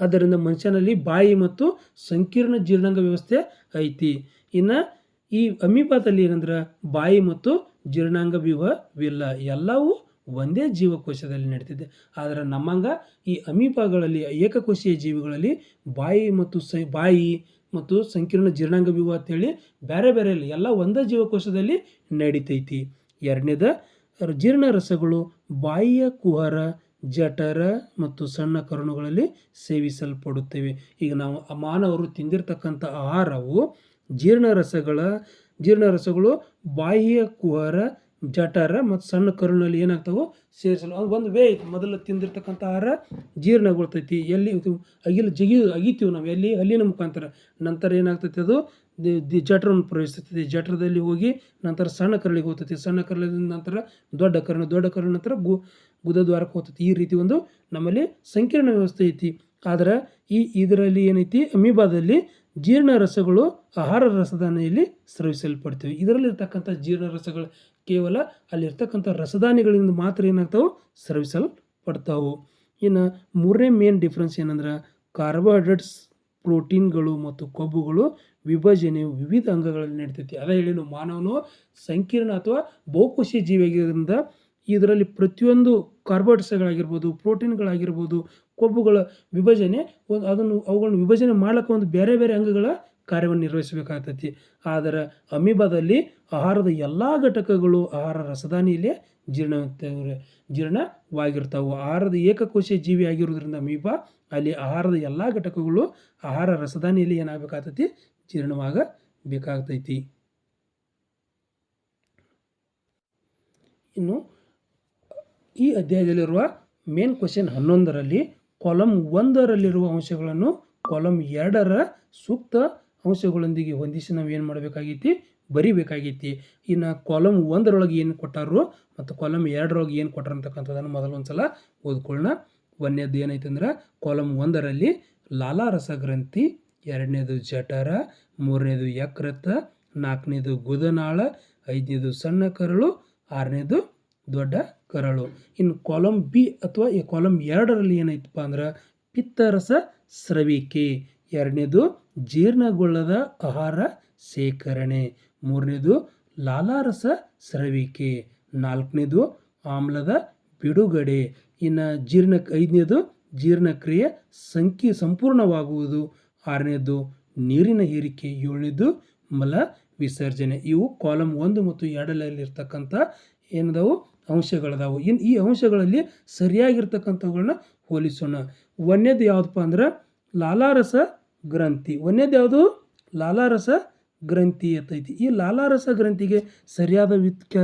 ಆದ್ದರಿಂದ ಮನುಷ್ಯನಲ್ಲಿ ಬಾಯಿ ಮತ್ತು ಸಂಕೀರ್ಣ ಜೀರ್ಣಾಂಗ ವ್ಯವಸ್ಥೆ ಐತಿ. ಇನ್ನು ಈ ಅಮೀಪಾದಲ್ಲಿ ಏನಂದ್ರೆ ಬಾಯಿ ಮತ್ತು ಜೀರ್ಣಾಂಗ ವ್ಯೂಹವಿಲ್ಲ ಎಲ್ಲವೂ ಒಂದೇ ಜೀವಕೋಶದಲ್ಲಿ ನಡೀತಿದೆ. ಆದರೆ ನಮ್ಮಂಗ ಈ ಅಮೀಪಗಳಲ್ಲಿ ಏಕಕೋಶೀಯ ಜೀವಿಗಳಲ್ಲಿ ಬಾಯಿ ಮತ್ತು ಸ ಬಾಯಿ ಮತ್ತು ಸಂಕೀರ್ಣ ಜೀರ್ಣಾಂಗ ವ್ಯೂಹ ಅಂತೇಳಿ ಬೇರೆ ಬೇರೆ ಇಲ್ಲ ಎಲ್ಲ ಒಂದೇ ಜೀವಕೋಶದಲ್ಲಿ ನಡೀತೈತಿ. ಎರಡನೇದ ಜೀರ್ಣ ರಸಗಳು ಬಾಯಿಯ ಕುಹರ, ಜಠರ ಮತ್ತು ಸಣ್ಣ ಕರುಣುಗಳಲ್ಲಿ ಸೇವಿಸಲ್ಪಡುತ್ತವೆ. ಈಗ ನಾವು ಮಾನವರು ತಿಂದಿರತಕ್ಕಂಥ ಆಹಾರವು ಜೀರ್ಣರಸಗಳ, ಜೀರ್ಣರಸಗಳು ಬಾಹ್ಯ, ಕುಹರ ಜಠರ ಮತ್ತು ಸಣ್ಣ ಕರುಳಿನಲ್ಲಿ ಏನಾಗ್ತಾವೆ ಸೇರಿಸಲು. ಅದು ಒಂದು ವೇ ಐತಿ. ಮೊದಲು ತಿಂದಿರ್ತಕ್ಕಂಥ ಆಹಾರ ಜೀರ್ಣಗೊಳ್ತೈತಿ. ಎಲ್ಲಿ ಅಗಿಲು ಜಗಿ ಅಗಿತೀವಿ ನಾವು. ಎಲ್ಲಿ ಅಲ್ಲಿನ ಮುಖಾಂತರ. ನಂತರ ಏನಾಗ್ತೈತಿ ಅದು? ದಿ- ಜಠರವನ್ನು ಪ್ರವೇಶಿಸ್ತೈತಿ. ಜಠರದಲ್ಲಿ ಹೋಗಿ ನಂತರ ಸಣ್ಣ ಕರುಳಿಗೆ ಹೋಗ್ತೈತಿ. ಸಣ್ಣ ಕರಳಿನ ನಂತರ ದೊಡ್ಡ ಕರಣ ದೊಡ್ಡ ಕರಣ ನಂತರ ಗು ಗುದದ್ವಾರಕ್ಕೆ ಹೋಗ್ತೈತಿ. ಈ ರೀತಿ ಒಂದು ನಮ್ಮಲ್ಲಿ ಸಂಕೀರ್ಣ ವ್ಯವಸ್ಥೆ ಐತಿ. ಆದ್ರೆ ಈ ಇದರಲ್ಲಿ ಏನೈತಿ? ಅಮೀಬಾದಲ್ಲಿ ಜೀರ್ಣ ರಸಗಳು ಆಹಾರ ರಸದಾನಿಯಲ್ಲಿ ಸ್ರವಿಸಲ್ಪಡ್ತೀವಿ. ಇದರಲ್ಲಿರ್ತಕ್ಕಂಥ ಜೀರ್ಣರಸಗಳು ಕೇವಲ ಅಲ್ಲಿರ್ತಕ್ಕಂಥ ರಸದಾನಿಗಳಿಂದ ಮಾತ್ರ ಏನಾಗ್ತಾವೆ ಸ್ರವಿಸಲ್ಪಡ್ತಾವೆ. ಇನ್ನು ಮೂರನೇ ಮೇನ್ ಡಿಫ್ರೆನ್ಸ್ ಏನಂದ್ರೆ ಕಾರ್ಬೋಹೈಡ್ರೇಟ್ಸ್ ಪ್ರೋಟೀನ್ಗಳು ಮತ್ತು ಕೊಬ್ಬುಗಳು ವಿಭಜನೆ ವಿವಿಧ ಅಂಗಗಳಲ್ಲಿ ನಡೀತೈತಿ. ಅದೇ ಹೇಳಿ ನಾವು ಮಾನವನು ಸಂಕೀರ್ಣ ಅಥವಾ ಬಹುಕೋಶೀಯ ಜೀವಿಯಾಗಿರೋದ್ರಿಂದ ಇದರಲ್ಲಿ ಪ್ರತಿಯೊಂದು ಕಾರ್ಬೋಹೈಡ್ರೇಟ್ಸ್ಗಳಾಗಿರ್ಬೋದು, ಪ್ರೋಟೀನ್ಗಳಾಗಿರ್ಬೋದು, ಕೊಬ್ಬುಗಳ ವಿಭಜನೆ ಒಂದು ಅದನ್ನು ಅವುಗಳನ್ನು ವಿಭಜನೆ ಮಾಡ್ಲಿಕ್ಕೆ ಒಂದು ಬೇರೆ ಬೇರೆ ಅಂಗಗಳ ಕಾರ್ಯವನ್ನು ನಿರ್ವಹಿಸಬೇಕಾಗ್ತೈತಿ. ಆದರೆ ಅಮೀಬಾದಲ್ಲಿ ಆಹಾರದ ಎಲ್ಲ ಘಟಕಗಳು ಆಹಾರ ರಸದಾನಿಯಲ್ಲಿ ಜೀರ್ಣ ಜೀರ್ಣವಾಗಿರ್ತಾವೆ. ಆಹಾರದ ಏಕಕೋಶ ಜೀವಿ ಆಗಿರೋದ್ರಿಂದ ಮೀಪಾ ಅಲ್ಲಿ ಆಹಾರದ ಎಲ್ಲ ಘಟಕಗಳು ಆಹಾರ ರಸದಾನಿಯಲ್ಲಿ ಏನಾಗಬೇಕಾಗ್ತೈತಿ? ಜೀರ್ಣವಾಗಬೇಕಾಗ್ತೈತಿ. ಇನ್ನು ಈ ಅಧ್ಯಾಯದಲ್ಲಿರುವ ಮೇನ್ ಕ್ವಶನ್ ಹನ್ನೊಂದರಲ್ಲಿ ಕಾಲಮ್ ಒಂದರಲ್ಲಿರುವ ಅಂಶಗಳನ್ನು ಕಾಲಮ್ ಎರಡರ ಸೂಕ್ತ ಅಂಶಗಳೊಂದಿಗೆ ಹೊಂದಿಸಿ ನಾವು ಏನು ಮಾಡಬೇಕಾಗೈತಿ ಬರಿಬೇಕಾಗೈತಿ. ಇನ್ನು ಕಾಲಮ್ ಒಂದರೊಳಗೆ ಏನು ಕೊಟ್ಟಾರು ಮತ್ತು ಕಾಲಮ್ ಎರಡರೊಳಗೆ ಏನು ಕೊಟ್ಟರು ಅಂತಕ್ಕಂಥದ್ದನ್ನು ಮೊದಲು ಒಂದು ಸಲ ಓದ್ಕೊಳ್ಳೋಣ ಒಂದನೇದು ಏನೈತೆ ಅಂದ್ರೆ ಕಾಲಮ್ ಒಂದರಲ್ಲಿ ಲಾಲಾರಸ ಗ್ರಂಥಿ ಎರಡನೇದು ಜಠರ, ಮೂರನೇದು ಯಕೃತ, ನಾಲ್ಕನೇದು ಗುದನಾಳ, ಐದನೇದು ಸಣ್ಣ ಕರಳು, ಆರನೇದು ದೊಡ್ಡ ಕರಳು. ಇನ್ನು ಕಾಲಮ್ ಬಿ ಅಥವಾ ಈ ಕಾಲಮ್ ಎರಡರಲ್ಲಿ ಏನೈತಪ್ಪ ಅಂದ್ರೆ ಪಿತ್ತರಸ ಸ್ರವಿಕೆ, ಎರಡನೇದು ಜೀರ್ಣಗೊಳ್ಳದ ಆಹಾರ ಸೇಕರಣೆ ಮೂರನೇದು ಲಾಲಾರಸ ಸ್ರವಿಕೆ. ನಾಲ್ಕನೇದು ಆಮ್ಲದ ಬಿಡುಗಡೆ. ಇನ್ನು ಜೀರ್ಣ ಐದನೇದು ಜೀರ್ಣಕ್ರಿಯೆ ಸಂಖ್ಯೆ ಸಂಪೂರ್ಣವಾಗುವುದು. ಆರನೇದು ನೀರಿನ ಹೀರಿಕೆ ಏಳನೇದು ಮಲ ವಿಸರ್ಜನೆ. ಇವು ಕಾಲಮ್ ಒಂದು ಮತ್ತು ಎರಡಲ್ಲಿರ್ತಕ್ಕಂಥ ಏನದವು? ಅಂಶಗಳದಾವು. ಇನ್ನು ಈ ಅಂಶಗಳಲ್ಲಿ ಸರಿಯಾಗಿರ್ತಕ್ಕಂಥವುಗಳನ್ನ ಹೋಲಿಸೋಣ. ಒಂದೇದು ಯಾವುದಪ್ಪ ಅಂದ್ರೆ ಲಾಲಾರಸ ಗ್ರಂಥಿ. ಒಂದೇದು ಯಾವುದು? ಲಾಲಾರಸ ಗ್ರಂಥಿ ಅಂತೈತಿ ಈ ಲಾಲಾರಸ ಗ್ರಂಥಿಗೆ ಸರಿಯಾದ ವಿತ್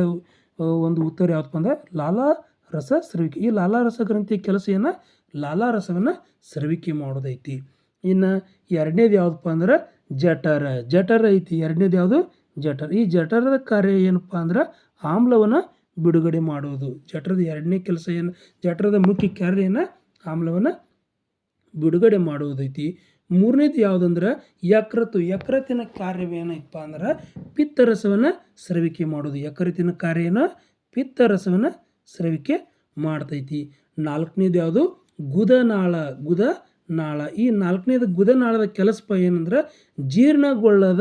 ಒಂದು ಉತ್ತರ ಯಾವುದಪ್ಪ ಅಂದ್ರೆ ಲಾಲಾರಸ ಸ್ರವಿಕೆ. ಈ ಲಾಲಾರಸ ಗ್ರಂಥಿ ಕೆಲಸ ಏನು? ಲಾಲಾರಸವನ್ನು ಸ್ರವಿಕೆ ಮಾಡೋದೈತಿ. ಇನ್ನು ಎರಡನೇದು ಯಾವುದಪ್ಪ ಅಂದ್ರೆ ಜಠರ. ಜಠರ ಐತಿ. ಎರಡನೇದು ಯಾವುದು? ಜಠರ. ಈ ಜಠರದ ಕಾರ್ಯ ಏನಪ್ಪ ಅಂದ್ರೆ ಆಮ್ಲವನ್ನು ಬಿಡುಗಡೆ ಮಾಡೋದು. ಜಠರದ ಎರಡನೇ ಕೆಲಸ ಏನು? ಜಠರದ ಮುಖ್ಯ ಕಾರ್ಯ ಏನು? ಆಮ್ಲವನ್ನು ಬಿಡುಗಡೆ ಮಾಡುವುದೈತಿ ಮೂರನೇದು ಯಾವುದಂದ್ರೆ ಯಕೃತ್ತು. ಯಕೃತಿನ ಕಾರ್ಯವೇನಪ್ಪ ಅಂದ್ರೆ ಪಿತ್ತರಸವನ್ನು ಸ್ರವಿಕೆ ಮಾಡೋದು. ಯಕೃತಿನ ಕಾರ್ಯ ಏನು? ಪಿತ್ತರಸವನ್ನು ಸ್ರವಿಕೆ ಮಾಡ್ತೈತಿ. ನಾಲ್ಕನೇದು ಯಾವುದು? ಗುದನಾಳ. ಗುದನಾಳ. ಈ ನಾಲ್ಕನೇದು ಗುದನಾಳದ ಕೆಲಸಪ ಏನಂದ್ರೆ ಜೀರ್ಣಗೊಳ್ಳದ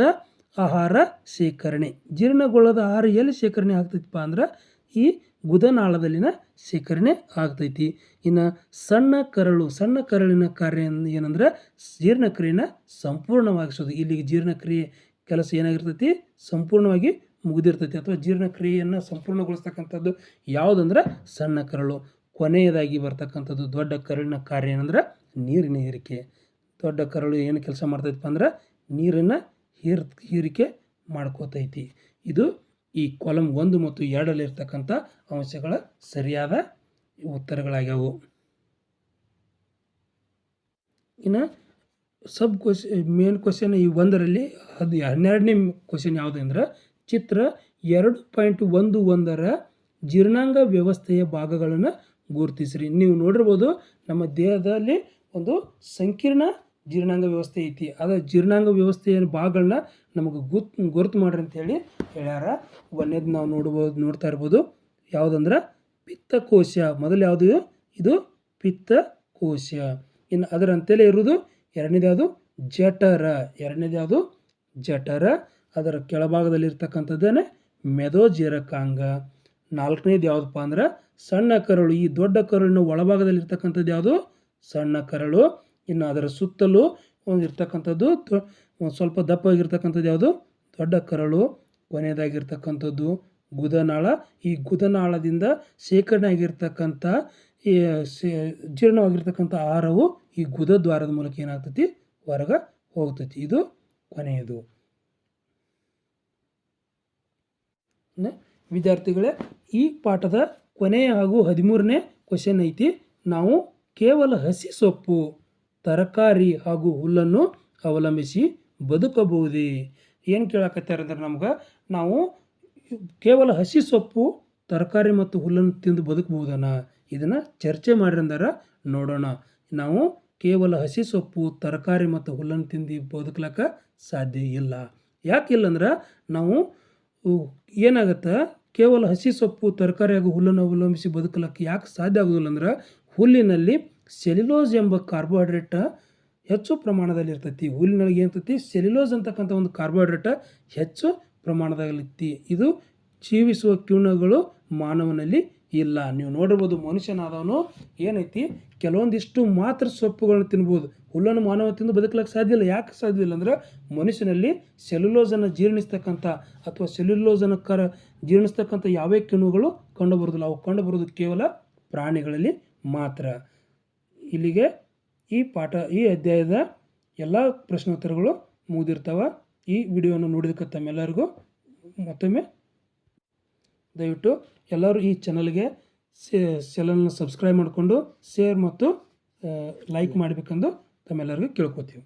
ಆಹಾರ ಶೇಖರಣೆ. ಜೀರ್ಣಗೊಳ್ಳದ ಆಹಾರ ಎಲ್ಲಿ ಶೇಖರಣೆ ಆಗ್ತೈತಿಪ್ಪ ಅಂದ್ರೆ ಈ ಗುದನಾಳದಲ್ಲಿನ ಶೇಖರಣೆ ಆಗ್ತೈತಿ. ಇನ್ನು ಸಣ್ಣ ಕರಳು, ಸಣ್ಣ ಕರಳಿನ ಕಾರ್ಯ ಏನಂದ್ರೆ ಜೀರ್ಣಕ್ರಿಯೆನ ಸಂಪೂರ್ಣವಾಗಿಸೋದು. ಇಲ್ಲಿಗೆ ಜೀರ್ಣಕ್ರಿಯೆ ಕೆಲಸ ಏನಾಗಿರ್ತೈತಿ? ಸಂಪೂರ್ಣವಾಗಿ ಮುಗಿದಿರ್ತೈತಿ. ಅಥವಾ ಜೀರ್ಣಕ್ರಿಯೆಯನ್ನು ಸಂಪೂರ್ಣಗೊಳಿಸ್ತಕ್ಕಂಥದ್ದು ಯಾವುದಂದ್ರೆ ಸಣ್ಣ ಕರಳು. ಕೊನೆಯದಾಗಿ ಬರ್ತಕ್ಕಂಥದ್ದು ದೊಡ್ಡ ಕರಳಿನ ಕಾರ್ಯ ಏನಂದ್ರೆ ನೀರಿನ ಹೀರಿಕೆ ದೊಡ್ಡ ಕರಳು ಏನು ಕೆಲಸ ಮಾಡ್ತೈತಪ್ಪ ಅಂದ್ರೆ ನೀರನ್ನು ಹೀರ್ ಹೀರಿಕೆ ಮಾಡ್ಕೋತೈತಿ. ಇದು ಈ ಕಾಲಮ್ ಒಂದು ಮತ್ತು ಎರಡಲ್ಲಿರ್ತಕ್ಕಂಥ ಅಂಶಗಳ ಸರಿಯಾದ ಉತ್ತರಗಳಾಗ್ಯಾವು. ಇನ್ನು ಸಬ್ ಕ್ವಶ್ ಮೇನ್ ಕ್ವಶನ್ ಈ ಒಂದರಲ್ಲಿ, ಅದು ಹನ್ನೆರಡನೇ ಕ್ವಶನ್ ಯಾವುದು ಅಂದ್ರೆ, ಚಿತ್ರ ಎರಡು ಪಾಯಿಂಟ್ ಒಂದು ಒಂದರ ಜೀರ್ಣಾಂಗ ವ್ಯವಸ್ಥೆಯ ಭಾಗಗಳನ್ನು ಗುರುತಿಸ್ರಿ. ನೀವು ನೋಡಿರ್ಬೋದು ನಮ್ಮ ದೇಹದಲ್ಲಿ ಒಂದು ಸಂಕೀರ್ಣ ಜೀರ್ಣಾಂಗ ವ್ಯವಸ್ಥೆ ಐತಿ. ಅದು ಜೀರ್ಣಾಂಗ ವ್ಯವಸ್ಥೆಯ ಭಾಗಗಳನ್ನ ನಮಗೆ ಗುತ್, ಗುರುತು ಮಾಡ್ರಿ ಅಂತೇಳಿ ಹೇಳ್ಯಾರ. ಒಂದೇದು ನಾವು ನೋಡ್ಬೋದು, ನೋಡ್ತಾ ಇರ್ಬೋದು. ಯಾವುದಂದ್ರೆ ಪಿತ್ತಕೋಶ. ಮೊದಲು ಯಾವುದು ಇದು? ಪಿತ್ತಕೋಶ. ಇನ್ನು ಅದರ ಅಂತೆಲೇ ಇರುವುದು ಎರಡನೇದು ಯಾವುದು ಜಠರ. ಎರಡನೇದು ಯಾವುದು ಜಠರ. ಅದರ ಕೆಳಭಾಗದಲ್ಲಿರ್ತಕ್ಕಂಥದ್ದೇನೆ ಮೆದೋಜೀರಕಾಂಗ. ನಾಲ್ಕನೇದು ಯಾವುದಪ್ಪ ಅಂದ್ರೆ ಸಣ್ಣ ಕರಳು. ಈ ದೊಡ್ಡ ಕರುಳಿನ ಒಳಭಾಗದಲ್ಲಿರ್ತಕ್ಕಂಥದ್ದು ಯಾವುದು? ಸಣ್ಣ ಕರಳು. ಇನ್ನು ಅದರ ಸುತ್ತಲೂ ಇರ್ತಕ್ಕಂಥದ್ದು ಸ್ವಲ್ಪ ದಪ್ಪವಾಗಿರ್ತಕ್ಕಂಥದ್ದು ಯಾವುದು? ದೊಡ್ಡ ಕರಳು. ಕೊನೆಯದಾಗಿರ್ತಕ್ಕಂಥದ್ದು ಗುದನಾಳ. ಈ ಗುದನಾಳದಿಂದ ಶೇಖರಣೆ ಆಗಿರ್ತಕ್ಕಂಥ ಈ ಜೀರ್ಣವಾಗಿರ್ತಕ್ಕಂಥ ಆಹಾರವು ಈ ಗುದದ್ವಾರದ ಮೂಲಕ ಏನಾಗ್ತೈತಿ? ಹೊರಗೆ ಹೋಗ್ತೈತಿ. ಇದು ಕೊನೆಯದು. ವಿದ್ಯಾರ್ಥಿಗಳೇ, ಈ ಪಾಠದ ಕೊನೆಯ ಹಾಗೂ ಹದಿಮೂರನೇ ಕ್ವಶನ್ ಐತಿ. ನಾವು ಕೇವಲ ಹಸಿ ಸೊಪ್ಪು ತರಕಾರಿ ಹಾಗೂ ಹುಲ್ಲನ್ನು ಅವಲಂಬಿಸಿ ಬದುಕಬಹುದೇ? ಏನು ಕೇಳಕತ್ತಾರೆ ಅಂದ್ರೆ ನಮ್ಗೆ ನಾವು ಕೇವಲ ಹಸಿ ಸೊಪ್ಪು, ತರಕಾರಿ ಮತ್ತು ಹುಲ್ಲನ್ನು ತಿಂದು ಬದುಕಬಹುದನ? ಇದನ್ನು ಚರ್ಚೆ ಮಾಡಿರಂದಾರ ನೋಡೋಣ. ನಾವು ಕೇವಲ ಹಸಿ ಸೊಪ್ಪು, ತರಕಾರಿ ಮತ್ತು ಹುಲ್ಲನ್ನು ತಿಂದು ಬದುಕಲಕ್ಕ ಸಾಧ್ಯ ಇಲ್ಲ. ಯಾಕಿಲ್ಲ ಅಂದ್ರೆ ನಾವು ಏನಾಗತ್ತೆ? ಕೇವಲ ಹಸಿ ಸೊಪ್ಪು, ತರಕಾರಿ ಹಾಗೂ ಹುಲ್ಲನ್ನು ಅವಲಂಬಿಸಿ ಬದುಕಲಕ್ಕೆ ಯಾಕೆ ಸಾಧ್ಯ ಆಗೋದಿಲ್ಲ ಅಂದ್ರೆ ಹುಲ್ಲಿನಲ್ಲಿ ಸೆಲ್ಯುಲೋಸ್ ಎಂಬ ಕಾರ್ಬೋಹೈಡ್ರೇಟ್ ಹೆಚ್ಚು ಪ್ರಮಾಣದಲ್ಲಿ ಇರ್ತೈತಿ ಹುಲ್ಲಿನೊಳಗೆ ಏನಿರ್ತೈತಿ ಸೆಲ್ಯುಲೋಸ್ ಅಂತಕ್ಕಂಥ ಒಂದು ಕಾರ್ಬೋಹೈಡ್ರೇಟ್ ಹೆಚ್ಚು ಪ್ರಮಾಣದಲ್ಲಿರ್ತಿ ಇದು ಜೀವಿಸುವ ಕಿಣ್ವಗಳು ಮಾನವನಲ್ಲಿ ಇಲ್ಲ. ನೀವು ನೋಡಿರ್ಬೋದು ಮನುಷ್ಯನಾದವನು ಏನೈತಿ? ಕೆಲವೊಂದಿಷ್ಟು ಮಾತ್ರ ಸೊಪ್ಪುಗಳನ್ನು ತಿನ್ಬೋದು. ಹುಲ್ಲನ್ನು ಮಾನವ ತಿಂದು ಬದುಕಲಿಕ್ಕೆ ಸಾಧ್ಯ ಇಲ್ಲ. ಯಾಕೆ ಸಾಧ್ಯ ಇಲ್ಲ ಅಂದ್ರೆ ಮನುಷ್ಯನಲ್ಲಿ ಸೆಲ್ಯುಲೋಸನ್ನು ಜೀರ್ಣಿಸ್ತಕ್ಕಂಥ ಅಥವಾ ಸೆಲ್ಯುಲೋಸನ್ನು ಕರ ಜೀರ್ಣಿಸ್ತಕ್ಕಂಥ ಯಾವೇ ಕಿಣುಗಳು ಕಂಡುಬರೋದಿಲ್ಲ. ಅವು ಕಂಡುಬರೋದು ಕೇವಲ ಪ್ರಾಣಿಗಳಲ್ಲಿ ಮಾತ್ರ. ಇಲ್ಲಿಗೆ ಈ ಪಾಠ, ಈ ಅಧ್ಯಾಯದ ಎಲ್ಲ ಪ್ರಶ್ನೋತ್ತರಗಳು ಮುಗಿದಿರ್ತಾವೆ. ಈ ವಿಡಿಯೋವನ್ನು ನೋಡಿದಕ್ಕೆ ತಮ್ಮೆಲ್ಲರಿಗೂ ಮತ್ತೊಮ್ಮೆ ದಯವಿಟ್ಟು ಎಲ್ಲರೂ ಈ ಚಾನಲ್ಗೆ ಚಾನಲ್ನ ಸಬ್ಸ್ಕ್ರೈಬ್ ಮಾಡಿಕೊಂಡು ಶೇರ್ ಮತ್ತು ಲೈಕ್ ಮಾಡಬೇಕೆಂದು ತಮ್ಮೆಲ್ಲರಿಗೂ ಕೇಳ್ಕೊತೀವಿ